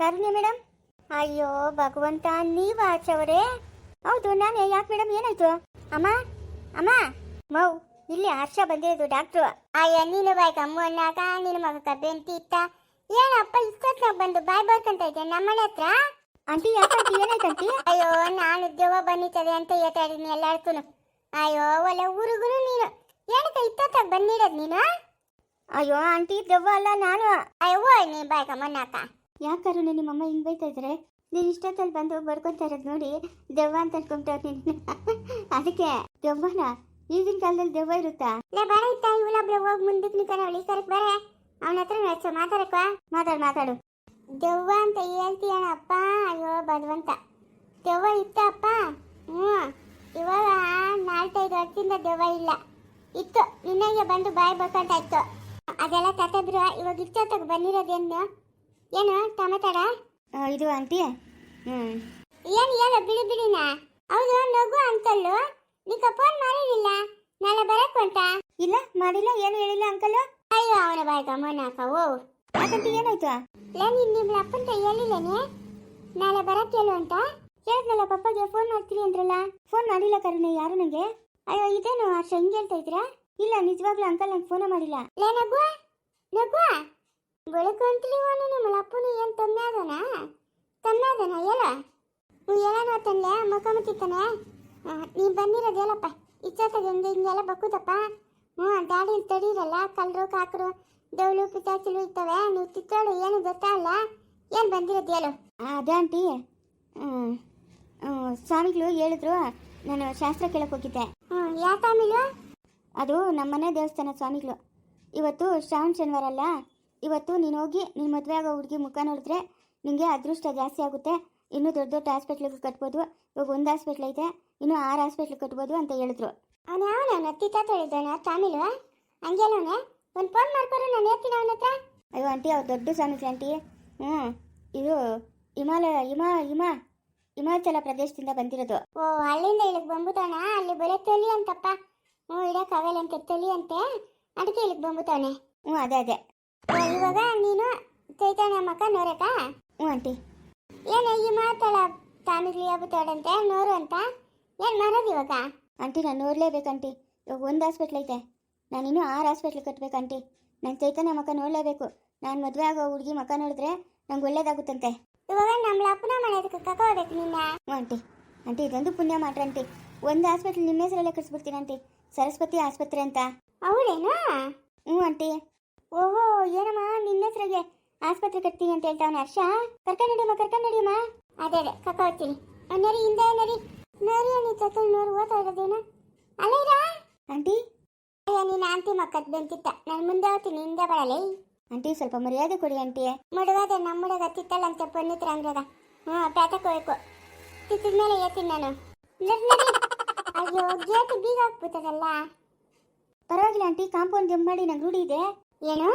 ಕರುಣೆ ಮೇಡಮ್ ಅಯ್ಯೋ ಭಗವಂತ ನೀವ ಆಚವರೇ. ಹೌದು ನಾನೇ. ಯಾಕೆ ಮೇಡಮ್ ಏನಾಯ್ತು? ಅಮ್ಮ ಅಮ್ಮ. ಮೌ ಇಲ್ಲಿ ಹರ್ಷ ಬಂದಿರೋದು ಡಾಕ್ಟ್ರು. ಅಯ್ಯ ನೀನು ಬಾಯ್ ಅಮ್ಮನ್ನಾಗ ನಿನ್ನ ಮಗ ಬೆಂತಿ ಇತ್ತ. ಏನಪ್ಪ ಇಷ್ಟೊತ್ತಾಗ ಬಂದು ಬಾಯ್ ಬರ್ಕಂತ ಇದ್ದೆ ನಮ್ಮನೆ ಹತ್ರ? ಆಂಟಿ ಯಾಕಂಟಿ ಏನಾಯ್ತಂತಿ ಅಯ್ಯೋ ನಾನು ಉದ್ಯೋಗ ಬಂದಿತ್ತದೆ ಅಂತ ಹೇಳ್ತಾಯಿದ್ದೀನಿ ಎಲ್ಲಾರ್ಗೂ ಅಯ್ಯೋ ಒಳ್ಳೆ ಊರುಗುರು ನೀನು. ಏನಕ್ಕೆ ಇಷ್ಟೊತ್ತಾಗ ಬಂದಿರೋದು ನೀನು? ಅಯ್ಯೋ ಆಂಟಿ ದೆವ್ವ ಅಲ್ಲ ನಾನು. ಅಯ್ಯೋ ನೀ ಬಾಯ್ಕ ಮನ್ನಾಕ ಯಾಕಾರು ನಿಮ್ಮಮ್ಮ ಹಿಂಗೆ ಬೈತಾ ಇದ್ರೆ? ನೀನು ಇಷ್ಟೊತ್ತಲ್ಲಿ ಬಂದು ಬರ್ಕೊತಾ ಇರೋದು ನೋಡಿ ದೆವ್ವ ಅಂತ ಅನ್ಕೊಂತ ನೀನು. ಅದಕ್ಕೆ ದೆವ್ವನ? ಈಗಿನ ಕಾಲದಲ್ಲಿ ದೆವ್ವ ಇರುತ್ತಾ? ಲೇ ಇತ್ತ ಬ್ರ ಹೋಗಿ ಮುಂದಕ್ಕೆ ನಿಂತಾನೆ ಅವಳಿ ಕರೆಕ್ಟ್ ಬರೇ. ಅವನ ಹತ್ರ ಹೆಚ್ಚು ಮಾತಾಡಕ್ಕ ಮಾತಾಡು ಮಾತಾಡು. ದೆವ್ವ ಅಂತ ಹೇಳ್ತೀಯಣಪ್ಪ ಅಯ್ಯೋ ಭಗವಂತ. ದೆವ್ವ ಇತ್ತಪ್ಪ ಹ್ಞೂ. ಇವಾಗ ನಾಲ್ಕೈದು ವರ್ಷದಿಂದ ದೆವ್ವ ಇಲ್ಲ. ಇತ್ತು. ನಿನ್ನಗೆ ಬಂದು ಬಾಯ್ ಬರ್ಕೊಂತ ಇತ್ತು ಅದೆಲ್ಲ ತತ್ತಬ್ರು ಇವಾಗ ಇಷ್ಟ ಬಂದಿರೋದೇನು ಏನು ಟೊಮೆಟೊಡ ಇದು ಆಂಟಿ ಹ್ಞೂ ಏನು ಹೇಳು ಬಿಡಿ ಬಿಡಿನ ಹೌದು ನಗು ಅಂಕಲ್ಲು. ನೀಕ ಫೋನ್ ಮಾಡಿರಲಿಲ್ಲ. ನಾಳೆ ಬರಕ್ ಹೊಂಟ ಇಲ್ಲ ಮಾಡಿಲ್ಲ ಏನು ಹೇಳಿಲ್ಲ ಅಂಕಲ್ ಅಯ್ಯೋ ಅವನ ಬಾಯ್ಗ ಮೋನಾಕ ಓ. ಯಾಕಂತ ಏನಾಯ್ತು? ಲೇ ನೀನ್ ನಿಮ್ಮ ಅಪ್ಪಂತ ಹೇಳಿಲ್ಲನೆ ನಾಳೆ ಬರಕ್ ಹೇಳು ಅಂತ. ಹೇಳಿದ್ನಲ್ಲ ಪಪ್ಪಗೆ ಫೋನ್ ಮಾಡ್ತೀನಿ ಅಂದ್ರಲ್ಲ. ಫೋನ್ ಮಾಡಿಲ್ಲ ಕರುಣೆ ಯಾರು ನನಗೆ ಅಯ್ಯೋ ಇದೇನು ಹರ್ಷ ಹಿಂಗೆ ಹೇಳ್ತಾ ಇದ್ರಾ ಇಲ್ಲ ನಿಜವಾಗ್ಲೂ ಅಂಕಲ್ ನಂಗೆ ಫೋನ್ ಮಾಡಿಲ್ಲ. ಲೇ ನಗುವ? ನಗು ಬೆಳಕಂತ್ಲಿ ಅವನು ನಿಮ್ಮ ಅಪ್ಪನು ಏನು ತೊಂದರೆ ಅದನ? ತೊಂದರೆ ಅದನ? ಹೇಳ. ನೀವು ಹೇಳೋಣ ತಂದೆ ಮುಖ ಮುಚ್ಚಿತ್ತಾನೆ. ನೀನು ಬಂದಿರೋದು ಹೇಳಪ್ಪ. ಇಚ್ಚತ್ತಾಗ ಹಿಂಗೆ ಹಿಂಗೆಲ್ಲ ಬಕ್ಕುದಪ್ಪ. ಹ್ಞೂ ದಾಡಿ ತಡೀರಲ್ಲ ಕಲ್ಲರು ಕಾಕರು ದೌಳು ಪಿಚಾಚಿಲು ಇರ್ತವೆ. ನೀವು ತಿತ್ತೋಳು ಏನು ಗೊತ್ತಾಗಲ್ಲ ಏನು ಬಂದಿರೋದು ಹೇಳು. ಅದೇ ಆಂಟಿ. ಸ್ವಾಮಿಗಳು ಹೇಳಿದ್ರು ನಾನು ಶಾಸ್ತ್ರ ಕೇಳಕ್ಕೆ ಹೋಗಿದ್ದೆ. ಹ್ಞೂ ಯಾವ ಆಮೇಲೆ ಅದು ನಮ್ಮನೆ ದೇವಸ್ಥಾನ ಸ್ವಾಮಿಗಳು. ಇವತ್ತು ಶ್ರಾವಣ ಶನಿವಾರ ಅಲ್ಲ? ಇವತ್ತು ನೀನು ಹೋಗಿ ನಿನ್ನ ಮದುವೆ ಆಗೋ ಹುಡುಗಿ ಮುಖ ನೋಡಿದ್ರೆ ನಿಮಗೆ ಅದೃಷ್ಟ ಜಾಸ್ತಿ ಆಗುತ್ತೆ. ಇನ್ನೂ ದೊಡ್ಡ ದೊಡ್ಡ ಹಾಸ್ಪಿಟ್ಲಿಗೆ ಕಟ್ಬೋದು. ಇವಾಗ ಒಂದು ಹಾಸ್ಪಿಟ್ಲ್ ಐತೆ. ಇನ್ನೂ ಆರು ಹಾಸ್ಪಿಟ್ಲಿಗೆ ಕಟ್ಬೋದು ಅಂತ ಹೇಳಿದ್ರು. ಅವನು ಯಾವನ? ತಾತ ಹೇಳಿದ್ದಾನೆ ತಾಮಿಲ್ವ ಹಂಗೇನವನೆ? ಒಂದು ಫೋನ್ ಮಾಡ್ಕೊರು ನಾನು ಹೇಳ್ತೀನಿ ಅವನ ಹತ್ರ. ಅಯ್ಯೋ ಆಂಟಿ ಅವ್ರು ದೊಡ್ಡ ಸ್ವಾಮೀಜಿ ಆಂಟಿ. ಹ್ಞೂ ಇದು ಹಿಮಾಲಯ ಹಿಮಾ ಹಿಮಾ ಹಿಮಾಚಲ ಪ್ರದೇಶದಿಂದ ಬಂದಿರೋದು. ಓ ಅಲ್ಲಿಂದ ಇಲ್ಲಿಗೆ ಬಂದ್ಬಿಟ್ಟವಣ ಅಲ್ಲಿ ಬರೀ ತೊಲಿ ಅಂತಪ್ಪ. ಹ್ಞೂ ಇಡಕ್ಕಾಗಲ್ಲ ಅಂತ ತೊಲಿ ಅಂತೆ. ಅದಕ್ಕೆ ಇಲ್ಲಿಗೆ ಬಂದ್ಬಿಟ್ಟವನೆ. ಹ್ಞೂ ಅದೇ ಅದೇ. ಇವಾಗ ನೀನು ಚೈತನ್ಯ ಮಕ್ಕ ನೋರಕ ಆಂಟಿ. ಏನು ಮಾತಾಳ ತಾಮಿಗ್ಲಿ ಆಗ್ಬಿಟ್ಟವಳಂತೆ ನೋರು ಅಂತ? ಏನು ಮಾಡೋದು ಇವಾಗ? ಆಂಟಿ ನಾನು ನೋಡ್ಲೇಬೇಕಂಟಿ ಇವಾಗ ಒಂದು ಹಾಸ್ಪಿಟ್ಲ್ ಐತೆ. ನಾನು ಇನ್ನೂ ಆರು ಹಾಸ್ಪಿಟ್ಲ್ ಕಟ್ಬೇಕಂಟಿ ನನ್ನ ಚೈತನ್ಯ ಮಕ್ಕ ನೋಡಲೇಬೇಕು. ನಾನು ಮದುವೆ ಆಗೋ ಹುಡುಗಿ ಮಕ್ಕ ನೋಡಿದ್ರೆ ನಂಗೆ ಒಳ್ಳೇದಾಗುತ್ತಂತೆ. ಇವಾಗ ನಮ್ಮ ಅಪ್ಪನ ಮನೆ ಅದಕ್ಕೆ ಕರ್ಕೋಬೇಕು ನಿನ್ನ. ಆಂಟಿ. ಆಂಟಿ ಇದೊಂದು ಪುಣ್ಯ ಮಾಡ್ರಿ ಆಂಟಿ. ಒಂದು ಹಾಸ್ಪಿಟ್ಲ್ ನಿಮ್ಮ ಹೆಸರಲ್ಲೇ ಕಟ್ಸ್ಬಿಡ್ತೀನಿ ಆಂಟಿ. ಸರಸ್ವತಿ ಆಸ್ಪತ್ರೆ ಅಂತ. ಅವಳೇನಾ? ಹ್ಞೂ ಆಂಟಿ. ಓಹೋ ಏನಮ್ಮ ನಿನ್ನ ಹೆಸರಿಗೆ ಆಸ್ಪತ್ರೆ ಕಟ್ತೀನಿ ಅಂತ ಹೇಳ್ತಾವನೆ ಹರ್ಷ? ಕರ್ಕೊಂಡು ನಡಿಯಮ್ಮ ಕರ್ಕೊಂಡು ನಡಿಯಮ್ಮ. ಅದೇ ಅದೇ ಕಕ್ಕ ಹೋಗ್ತೀನಿ. ನರಿ ಹಿಂದೆ ನರಿ ನರಿ ಅನ್ನಿ ಚತ್ತಲ್ ನೋರು ಓದ್ತಾ ಇರೋದೇನ? ಅಲ್ಲ ಆಂಟಿ? ಅಯ್ಯ ನೀನು ಆಂಟಿ ಮಕ್ಕದ್ ಬೆಂತಿತ್ತ. ನಾನು ಮುಂದೆ ಹೋಗ್ತೀನಿ ಹಿಂದೆ ಬರಲೇ. ಆಂಟಿ ಸ್ವಲ್ಪ ಮರ್ಯಾದೆ ಕೊಡಿ ಆಂಟಿ. ಮುಡುಗಾದೆ ನಮ್ಮ ಹುಡುಗ ತಿತ್ತಲ್ಲ ಅಂತ ಪೊನ್ನಿತ್ರ ಅಂದ್ರದ ಹ್ಞೂ ಪ್ಯಾಟಕ್ ಹೋಯ್ಕು ತಿತ್ತಿದ ಮೇಲೆ ಏತೀನಿ ನಾನು. ಅಯ್ಯೋ ಗೇಟ್ ಬೀಗ ಹಾಕ್ಬಿಟ್ಟದಲ್ಲ. ಪರವಾಗಿಲ್ಲ ಆಂಟಿ ಕಾಂಪೌಂಡ್ ಜಂಪ್ ಮಾಡಿ ನಂಗೆ ರೂಢಿ ಇದೆ. ಏನು?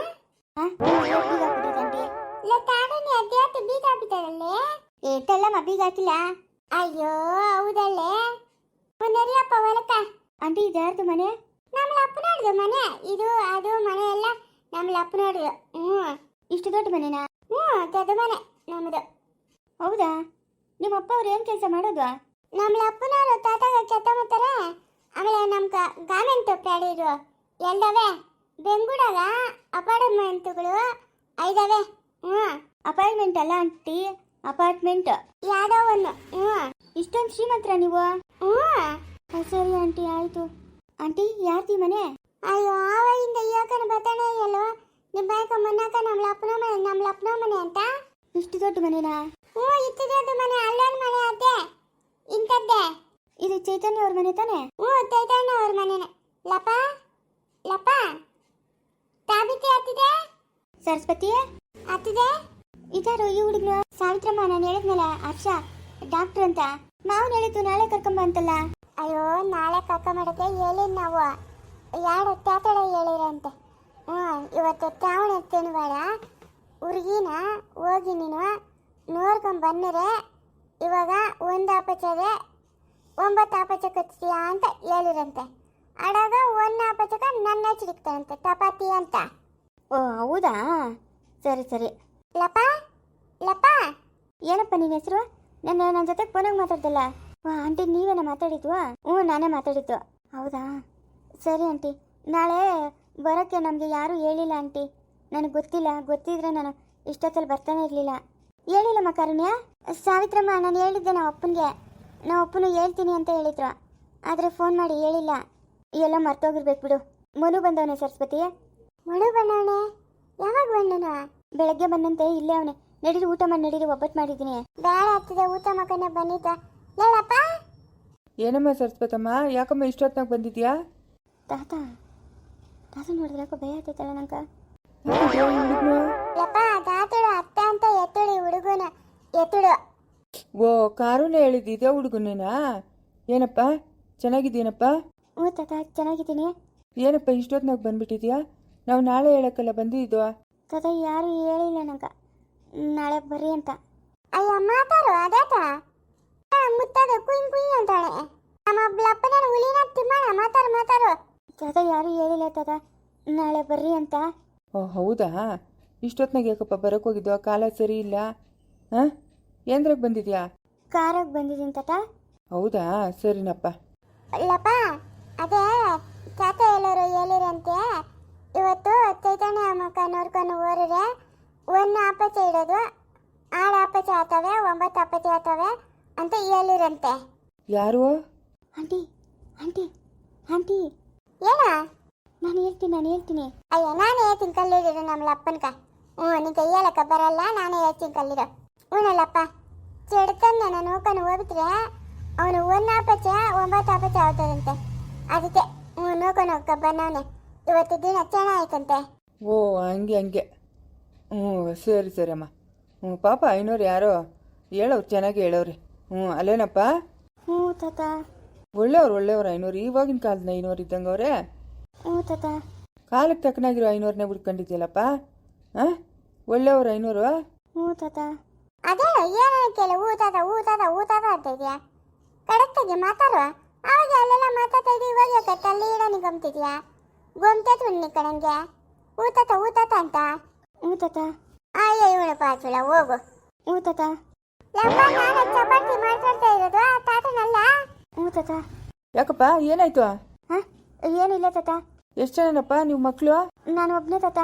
ಬೀಗ ಹಾಕಿದ್ದಾರಲ್ಲೇ ಏ ತೆಲ್ಲಮ್ಮ ಬೀಗ ಹಾಕಿಲ್ಲ? ಅಯ್ಯೋ, ಹೌದಲ್ಲೇ? ಪುನರಿಯಪ್ಪ ಹೊಲಕ ಆಂಟಿ ಇದು ಯಾರ್ದು ಮನೆ? ನಮ್ಮ ಅಪ್ಪನವ್ರದ್ದು ಮನೆ. ಇದು, ಅದು ಮನೆ ಎಲ್ಲ ನಮ್ಮ ಅಪ್ಪನವ್ರದ್ದು ಹ್ಞೂ ಇಷ್ಟು ದೊಡ್ಡ ಮನೆನಾ? ಹ್ಞೂ ದೊಡ್ಡ ಮನೆ ನಮ್ಮದು ಹೌದಾ? ನಿಮ್ಮ ಅಪ್ಪ ಅವ್ರು ಏನು ಕೆಲಸ ಮಾಡೋದು? ನಮ್ಮ ಅಪ್ಪನವರು ತಾತಾಗ ಕೆತ್ತ ಮಾಡ್ತಾರೆ. ಆಮೇಲೆ ನಮ್ಮ ಗಾರ್ಮೆಂಟ್ ಪ್ಯಾಡಿರು ಎಲ್ಲವೇ? ಬೆಂಗಳೂರಾಗ ಅಪಾರ್ಟ್ಮೆಂಟ್ಗಳು ಐದವೆ. ಹ್ಞೂ ಅಪಾರ್ಟ್ಮೆಂಟ್ ಅಲ್ಲ ಆಂಟಿ, ಅಪಾರ್ಟ್ಮೆಂಟ್. ಯಾವ್ದೋ ಒಂದು ಹ್ಞೂ ಇಷ್ಟೊಂದು ಶ್ರೀಮಂತ್ರ ನೀವು. ಹ್ಞೂ ಸರಿ ಆಂಟಿ, ಆಯಿತು. ಆಂಟಿ ಯಾರ್ದಿ ಮನೆ? ಅಯ್ಯೋ, ಆವಾಗಿಂದ ಯಾಕನ ಬರ್ತಾನೆ ಎಲ್ಲೋ ನಿಮ್ಮ ಬಾಯ್ಕ ನಮ್ಮ ಅಪ್ಪನ ಮನೆ ನಮ್ಮ ಅಪ್ಪನ ಮನೆ ಅಂತ. ಇಷ್ಟು ದೊಡ್ಡ ಮನೆನಾ? ಹ್ಞೂ ಇಷ್ಟು ದೊಡ್ಡ ಮನೆ, ಅಲ್ಲೊಂದು ಮನೆ ಅದೇ ಇಂಥದ್ದೇ. ಇದು ಚೈತನ್ಯ ಅವ್ರ ಮನೆ ತಾನೆ? ಹ್ಞೂ ಚೈತನ್ಯ ಅವ್ರ ಮನೆನೇ. ಲಪ ಲಪ. ತಾಬಿತಿ ಆತಿದೆ ಸರಸ್ವತಿ? ಆತಿದೆ ಇದಾರು ಈ ಹುಡುಗರು? ಸಾವಿತ್ರಮ್ಮ ನಾನು ಹೇಳಿದ್ನಲ್ಲ ಹರ್ಷ ಡಾಕ್ಟರ್ ಅಂತ. ಮಾವನ್ ಹೇಳಿದ್ದು ನಾಳೆ ಕರ್ಕೊಂಬ ಅಂತಲ್ಲ. ಅಯ್ಯೋ ನಾಳೆ ಕರ್ಕೊಂಬಡಕ್ಕೆ ಹೇಳಿದ್ ನಾವು. ಎರಡು ಟ್ಯಾತಡ ಹೇಳಿರಂತೆ? ಹ್ಞೂ ಇವತ್ತು ತಾವಣ ಎತ್ತೇನು ಬೇಡ ಹುಡುಗಿನ ಹೋಗಿ ನೀನು ನೋಡ್ಕೊಂಡ್ ಬಂದರೆ ಇವಾಗ ಒಂದು ಅಪಚದೆ ಒಂಬತ್ತು ಅಪಚ ಕಟ್ತೀಯಾ ಅಂತ ಹೇಳಿರಂತೆ. ಆಡಾಗ ಒನ್ನ ಪಚಕ ನನ್ನ ಚಿಡಿಕ್ತಾನಂತೆ ಟಪಾತಿ ಅಂತ. ಓ ಹೌದಾ? ಸರಿ ಸರಿ. ಲಪ ಲಪ. ಏನಪ್ಪ ನಿನ್ನ ಹೆಸರು? ನನ್ನ ನನ್ನ ಜೊತೆ ಫೋನಾಗ ಮಾತಾಡ್ದಲ್ಲ? ಓ ಆಂಟಿ ನೀವೇನ ಮಾತಾಡಿದ್ವಾ? ಹ್ಞೂ ನಾನೇ ಮಾತಾಡಿದ್ದು. ಹೌದಾ? ಸರಿ ಆಂಟಿ. ನಾಳೆ ಬರೋಕ್ಕೆ ನಮಗೆ ಯಾರೂ ಹೇಳಿಲ್ಲ ಆಂಟಿ. ನನಗೆ ಗೊತ್ತಿಲ್ಲ. ಗೊತ್ತಿದ್ರೆ ನಾನು ಇಷ್ಟೊತ್ತಲ್ಲಿ ಬರ್ತಾನೆ ಇರಲಿಲ್ಲ. ಹೇಳಿಲ್ಲಮ್ಮ ಕರುಣ್ಯ. ಸಾವಿತ್ರಮ್ಮ ನಾನು ಹೇಳಿದ್ದೆ ನಾವು ಅಪ್ಪನಿಗೆ ನಾವು ಅಪ್ಪನು ಹೇಳ್ತೀನಿ ಅಂತ ಹೇಳಿದ್ರು. ಆದರೆ ಫೋನ್ ಮಾಡಿ ಹೇಳಿಲ್ಲ. ಎಲ್ಲ ಮರ್ತೋಗಿರ್ಬೇಕು ಬಿಡು. ಮನು ಬಂದವನೇ ಸರಸ್ವತಿ. ಮನು ಬಂದವನೆ? ಯಾವಾಗ ಬಂದನ? ಬೆಳಗ್ಗೆ ಬಂದಂತೆ ಇಲ್ಲೇ ಅವನೇ. ನಡೀರಿ ಊಟ ಮಾಡಿ ನಡೀರಿ ಒಬ್ಬಟ್ಟು ಮಾಡಿದ್ದೀನಿ. ಬೇಡ ಆಗ್ತದೆ ಊಟ ಮಕ್ಕನೇ ಬಂದಿದ್ದ. ಹೇಳಪ್ಪ. ಏನಮ್ಮ ಸರಸ್ವತಮ್ಮ ಯಾಕಮ್ಮ ಇಷ್ಟೊತ್ತಾಗ ಬಂದಿದ್ಯಾ? ತಾತ ತಾತ ನೋಡಿದ್ರೆ ಯಾಕೋ ಭಯ ಆಗ್ತೈತಲ್ಲ ನಂಕ ಯಪ್ಪ ತಾತಳು ಅತ್ತ ಅಂತ ಎತ್ತಳಿ ಹುಡುಗನ. ಎತ್ತಳು. ಓ ಕಾರುನೇ ಹೇಳಿದ್ದು ಇದೇ ಹುಡುಗನೇನಾ ಏನಪ್ಪ? ಚೆನ್ನಾಗಿದ್ದೀನಪ್ಪ? ಹ್ಞೂ ತಾತ ಚೆನ್ನಾಗಿದ್ದೀನಿ. ಏನಪ್ಪ ಇಷ್ಟೊತ್ತಿನಾಗ ಬಂದ್ಬಿಟ್ಟಿದ್ಯಾ? ನಾವು ನಾಳೆ ಹೇಳಕ್ಕಲ್ಲ ಬಂದಿದ್ದು. ತಾತ ಯಾರು ಹೇಳಿಲ್ಲ ನಂಗೆ. ನಾಳೆ ಬರ್ರಿ ಅಂತ. ಅಯ್ಯ ಮಾತಾಡು ಅದಾತ ಮುತ್ತದ ಕುಯ್ ಕುಯ್ ಅಂತಾಳೆ. ನಮ್ಮ ಬ್ಲಪ್ಪನ ಹುಲಿನ ತಿಮ್ಮಣ ಮಾತಾಡು ಮಾತಾಡು. ತಾತ ಯಾರು ಹೇಳಿಲ್ಲ ತಾತ. ನಾಳೆ ಬರ್ರಿ ಅಂತ. ಓ ಹೌದಾ? ಇಷ್ಟೊತ್ನಾಗ ಯಾಕಪ್ಪ ಬರೋಕೆ ಹೋಗಿದ್ವಾ ಕಾಲ ಸರಿ ಇಲ್ಲ. ಹಾಂ ಏಂದ್ರಾಗ ಬಂದಿದ್ಯಾ? ಕಾರಾಗ ಬಂದಿದ್ದೀನಿ ತಾತ. ಹೌದಾ? ಸರಿನಪ್ಪ. ಅಲ್ಲಪ್ಪ ಅದೇ ತಾತ ಎಲ್ಲರೂ ಹೇಳಿರಂತೆ ಇವತ್ತು ಚೈತನ್ಯ ಅಮ್ಮಕ್ಕ ನೋಡ್ಕೊಂಡು ಹೋದ್ರೆ ಒಂದು ಆಪಚೆ ಇಡೋದು ಆರು ಆಪಚೆ ಆತವೆ ಒಂಬತ್ತು ಆಪಚೆ ಆತವೆ ಅಂತ ಹೇಳಿರಂತೆ. ಯಾರು? Aunty aunty aunty. ಏನ? ನಾನು ಹೇಳ್ತೀನಿ ನಾನು ಹೇಳ್ತೀನಿ. ಅಯ್ಯ ನಾನು ಹೇಳ್ತೀನಿ ಕಲ್ಲಿರೋ ನಮ್ಮ ಅಪ್ಪನ್ಕ ಹ್ಞೂ ನಿಂಗೆ ಹೇಳಕ್ಕ ಬರಲ್ಲ ನಾನು ಹೇಳ್ತೀನಿ ಕಲ್ಲಿರೋ ಹ್ಞೂನಲ್ಲಪ್ಪ ಚೆಡ್ತನ್ನ ನಾನು ನೋಡ್ಕೊಂಡು ಹೋಗ್ಬಿಟ್ರೆ ಅವನು ಒಂದು ಆಪಚೆ ಒಂಬತ್ತು ಆಪಚೆ ಆಗ್ತದಂತೆ. ಅದಕ್ಕೆ ನೋಡ್ಕೊಂಡು ಹೋಗ್ಕ ಬಂದವನೆ ಇವತ್ತು ದಿನ ಚೆನ್ನಾಗಿತ್ತಂತೆ ಓ ಹಂಗೆ ಹಂಗೆ. ಹ್ಞೂ ಸರಿ ಸರಿ ಅಮ್ಮ. ಹ್ಞೂ ಪಾಪ ಐನೋರು ಯಾರೋ ಹೇಳೋರು ಚೆನ್ನಾಗಿ ಹೇಳೋರಿ. ಹ್ಞೂ ಅಲ್ಲೇನಪ್ಪ? ಹ್ಞೂ ತಾತ. ಒಳ್ಳೆಯವ್ರು ಒಳ್ಳೆಯವ್ರು ಐನೂರು. ಇವಾಗಿನ ಕಾಲದ ಐನೂರು ಇದ್ದಂಗೆ ಅವರೇ ಹ್ಞೂ ತಾತ. ಕಾಲಕ್ಕೆ ತಕ್ಕನಾಗಿರೋ ಐನೂರನ್ನೇ ಹುಡ್ಕೊಂಡಿದ್ಯಲ್ಲಪ್ಪ ಹಾಂ? ಒಳ್ಳೆಯವ್ರು ಐನೂರು? ಹ್ಞೂ ತಾತ. ಅದೇ ಏನಕ್ಕೆ ಕೇಳ. ಊತಾದ ಊತಾದ ಊತಾದ ಅಂತ ಇದೆಯಾ? ಕರೆಕ್ಟಾಗಿ ಮಾತಾಡುವ. ಅವಾಗ ಅಲ್ಲೆಲ್ಲ ಮಾತಾಡ್ತಾ ಇದ್ದೀವಿ ಇವಾಗ ಯಾಕೆ ತಲ್ಲಿ ಇಡೋನಿ ಗಮ್ತಿದ್ಯಾ? ಗೊಮ್ತೈತು ನಿ ಕಣಂಗೆ. ಊತತ ಊತತ ಅಂತ. ಊತತ. ತಾತ ಅಯ್ಯ ಇವಳು ಪಾಚುಳ ಹೋಗು. ಊತತ. ತಾತ ನಾನು ಚಪಾತಿ ಮಾತಾಡ್ತಾ ಇರೋದು ಆ ತಾತನಲ್ಲ? ಊತತ. ತಾತ ಯಾಕಪ್ಪ ಏನಾಯ್ತು? ಹಾಂ? ಏನಿಲ್ಲ ತಾತ. ಎಷ್ಟು ಜನನಪ್ಪ ನೀವು ಮಕ್ಕಳು ನಾನು ಒಬ್ಬನೇ ತಾತ.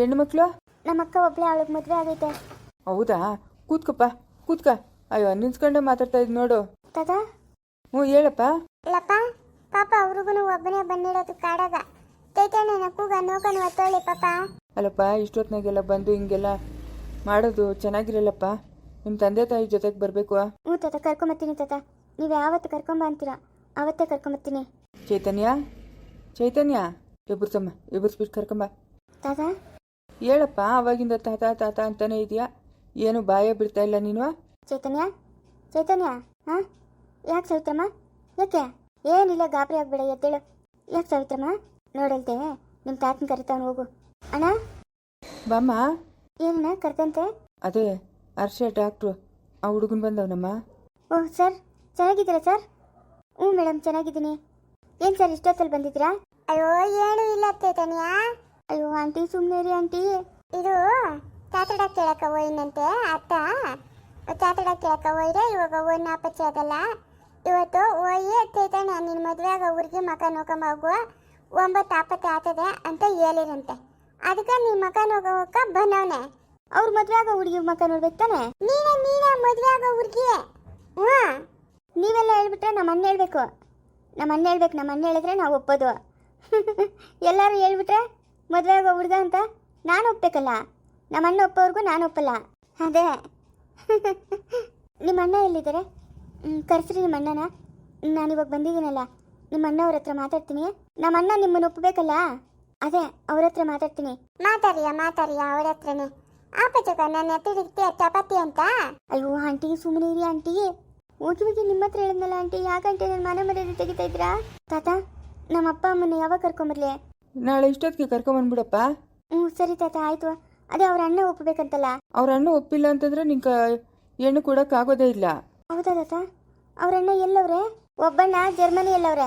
ಹೆಣ್ಣು ಮಕ್ಕಳು ನಮ್ಮ ಅಕ್ಕ ಒಬ್ಳೆ ಅವಳಿಗೆ ಮದುವೆ ಆಗೈತೆ. ಹೌದಾ? ಕೂತ್ಕಪ್ಪ ಕೂತ್ಕ. ಅಯ್ಯೋ ನಿಂತ್ಕೊಂಡೆ ಮಾತಾಡ್ತಾ ಇದ್ ನೋಡು. ತಾತ? ಹ್ಞೂ ಹೇಳಪ್ಪ. ಇಲ್ಲಪ್ಪ ಪಾಪ ಅವ್ರಿಗೂ ಒಬ್ಬನೇ ಬಂದಿರೋದು ಕಾಡಾಗ. ಚೈತನ್ಯನ ಕೂಗ ನೋಕನು ಒತ್ತೋಳಿ ಪಾಪ. ಅಲ್ಲಪ್ಪ ಇಷ್ಟೊತ್ನಾಗೆಲ್ಲ ಬಂದು ಹಿಂಗೆಲ್ಲ ಮಾಡೋದು ಚೆನ್ನಾಗಿರಲ್ಲಪ್ಪ. ನಿಮ್ಮ ತಂದೆ ತಾಯಿ ಜೊತೆಗೆ ಬರಬೇಕು ಹ್ಞೂ ತಾತ ಕರ್ಕೊಂಬತ್ತೀನಿ ತಾತ. ನೀವು ಯಾವತ್ತು ಕರ್ಕೊಂಬ ಅಂತೀರಾ? ಅವತ್ತೇ ಕರ್ಕೊಂಬತ್ತೀನಿ. ಚೈತನ್ಯ? ಚೈತನ್ಯ? ಎಬ್ಬರ್ಸಮ್ಮ ಎಬ್ಬರ್ಸ್ಬಿಟ್ಟು ಕರ್ಕೊಂಬ. ತಾತ? ಹೇಳಪ್ಪ ಅವಾಗಿಂದ ತಾತ ತಾತ ಅಂತಾನೆ ಇದೆಯಾ? ಏನು ಬಾಯ ಬಿಡ್ತಾ ಇಲ್ಲ ನೀನು? ಚೈತನ್ಯ? ಚೈತನ್ಯ? ಹಾಂ? ಯಾಕೆ ಸವಿತ್ರಮ್ಮ? ಯಾಕೆ? ಏನಿಲ್ಲ ಗಾಬರಿ ಆಗ್ಬೇಡ ಎದ್ದೇಳು. ಯಾಕೆ ಸವಿತ್ರಮ್ಮ? ನೋಡಂತೆ ನಿಮ್ಮ ತಾತನ ಕರಿತಾವನು ಹೋಗು. ಅಣ್ಣ? ಬಾಮ್ಮ? ಏನಣ್ಣ ಕರ್ತಂತೆ ಅದೇ ಹರ್ಷ ಡಾಕ್ಟ್ರು ಆ ಹುಡುಗನ್ ಬಂದವನಮ್ಮ. ಓಹ್ ಸರ್ ಚೆನ್ನಾಗಿದ್ದೀರಾ ಸರ್? ಹ್ಞೂ ಮೇಡಮ್ ಚೆನ್ನಾಗಿದ್ದೀನಿ. ಏನು ಸರ್ ಇಷ್ಟೊತ್ತಲ್ಲಿ ಬಂದಿದ್ದೀರಾ? ಅಯ್ಯೋ ಏನು ಇಲ್ಲ ತನಿಯಾ. ಅಯ್ಯೋ ಆಂಟಿ ಸುಮ್ಮನೆ ರೀ ಆಂಟಿ. ಇದು ಚಾತಡ ಕೇಳಕ್ಕ ಹೋಯ್ನಂತೆ ಅತ್ತ. ಚಾತಡ ಕೇಳಕ್ಕ ಹೋಯ್ರೆ ಇವಾಗ ಒಂದು ಅಪ್ಪಚ್ಚಿ ಅದಲ್ಲ ಇವತ್ತು ಓಯ್ಯ ಚೈತನ್ಯ ನಿನ್ನ ಮದುವೆಯಾಗ ಊರಿಗೆ ಮಕ ನೋಕಂಬಾಗುವ ಒಂಬತ್ತು ಆಪತ್ತೆ ಆತದೆ ಅಂತ ಹೇಳಿರಂತೆ. ಅದಕ್ಕೆ ನಿನ್ನ ಮಕ ನೋಗೋಕ ಬಂದವನೆ. ಅವ್ರ ಮದುವೆ ಆಗೋ ಹುಡುಗಿ ಮಕ ನೋಡ್ಬೇಕು ತಾನೆ? ನೀನೇ ನೀನೇ ಮದುವೆ ಆಗೋ ಹುಡುಗಿ ಹ್ಞೂ. ನೀವೆಲ್ಲ ಹೇಳ್ಬಿಟ್ರೆ ನಮ್ಮ ಅಣ್ಣ ಹೇಳ್ಬೇಕು. ನಮ್ಮ ಅಣ್ಣ ಹೇಳ್ಬೇಕು ನಮ್ಮ ಅಣ್ಣ ಹೇಳಿದ್ರೆ ನಾವು ಒಪ್ಪೋದು. ಎಲ್ಲರೂ ಹೇಳ್ಬಿಟ್ರೆ ಮದುವೆ ಹುಡುಗ ಅಂತ ನಾನು ಒಪ್ಪಬೇಕಲ್ಲ ನಮ್ಮ ಅಣ್ಣ ಒಪ್ಪೋರ್ಗೂ ನಾನು ಒಪ್ಪಲ್ಲ. ಅದೇ. ನಿಮ್ಮ ಅಣ್ಣ ಎಲ್ಲಿದ್ದಾರೆ? ಕರ್ಸ್ರಿ ನಿಮ್ಮ ಅಣ್ಣನ. ನಾನು ಇವಾಗ ಬಂದಿದ್ದೀನಲ್ಲ. ನಿಮ್ಮ ಅಣ್ಣ ಅವ್ರ ಹತ್ರ ಮಾತಾಡ್ತೀನಿ. ನಮ್ಮ ಅಣ್ಣ ನಿಮ್ಮನ್ನು ಒಪ್ಪಬೇಕಲ್ಲ ಅದೇ ಅವ್ರ ಹತ್ರ ಮಾತಾಡ್ತೀನಿ. ಮಾತಾಡಿಯಾ ಮಾತಾಡಿಯಾ ಅವ್ರ ಹತ್ರನೇ? ಆಪಚಕ ನನ್ನ ತಿರುಗ್ತಿ ಚಪಾತಿ ಅಂತ? ಅಯ್ಯೋ ಆಂಟಿ ಸುಮ್ಮನೆ ಇರಿ ಆಂಟಿ. ಹೋಗಿ ಹೋಗಿ ನಿಮ್ಮ ಹತ್ರ ಹೇಳಿದ್ನಲ್ಲ ಆಂಟಿ. ಯಾಕಂಟಿ ನನ್ನ ಮನೆ ಮರ್ಯಾದೆ ತೆಗಿತಾ ಇದ್ರಾ ತಾತ ನಮ್ಮ ಅಪ್ಪ ಅಮ್ಮನ ಯಾವಾಗ ಕರ್ಕೊಂಬರ್ಲಿ ನಾಳೆ ಇಷ್ಟೊತ್ತಿಗೆ ಕರ್ಕೊಂಬಂದ್ಬಿಡಪ್ಪ ಹ್ಞೂ ಸರಿ ತಾತ ಆಯ್ತು. ಅದೇ ಅವ್ರ ಅಣ್ಣ ಒಪ್ಪಬೇಕಂತಲ್ಲ ಅವ್ರ ಅಣ್ಣ ಒಪ್ಪಿಲ್ಲ ಅಂತಂದ್ರೆ ನಿಂಗೆ ಹೆಣ್ಣು ಕೊಡೋಕ್ಕಾಗೋದೇ ಇಲ್ಲ. ಹೌದಾ ತಾತ? ಅವರಣ್ಣ ಎಲ್ಲವ್ರೆ? ಒಬ್ಬಣ್ಣ ಜರ್ಮನಿ ಎಲ್ಲವ್ರೆ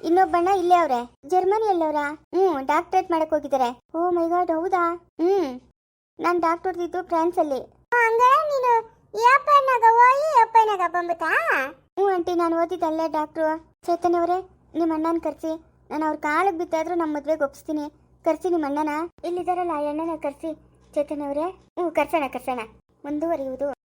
ಇನ್ನೊಬ್ಬಣ್ಣ ಇಲ್ಲೇ ಅವ್ರೆ ಜರ್ಮನಿ ಎಲ್ಲವ್ರಾ ಹ್ಞೂ ಡಾಕ್ಟ್ರೇಟ್ ಮಾಡಕ್ ಹೋಗಿದ್ದಾರೆ. ಓ ಮೈ ಗಾಡ್, ಹೌದಾ? ಹ್ಞೂ. ನಾನು ಡಾಕ್ಟರ್ ಇದ್ದು ಫ್ರಾನ್ಸ್ ಅಲ್ಲಿ ನೀನು ಹ್ಞೂ ಆಂಟಿ, ನಾನು ಓದಿದ್ದಲ್ಲೇ ಡಾಕ್ಟ್ರು ಚೈತನ್ಯ ಅವರೇ ನಿಮ್ಮ ಅಣ್ಣನ ಕರ್ಸಿ. ನಾನು ಅವ್ರ ಕಾಲಿಗೆ ಬಿದ್ದಾದ್ರೂ ನಮ್ಮ ಮದ್ವೆಗೆ ಒಪ್ಸ್ತೀನಿ. ಕರ್ಸಿ ನಿಮ್ಮ ಅಣ್ಣನ. ಇಲ್ಲಿದಾರಲ್ಲ ಅಣ್ಣನ ಕರ್ಸಿ. ಚೈತನ್ಯ ಅವರೇ. ಹ್ಞೂ, ಕರ್ಸೋಣ ಕರ್ಸೋಣ. ಮುಂದುವರಿಯುವುದು.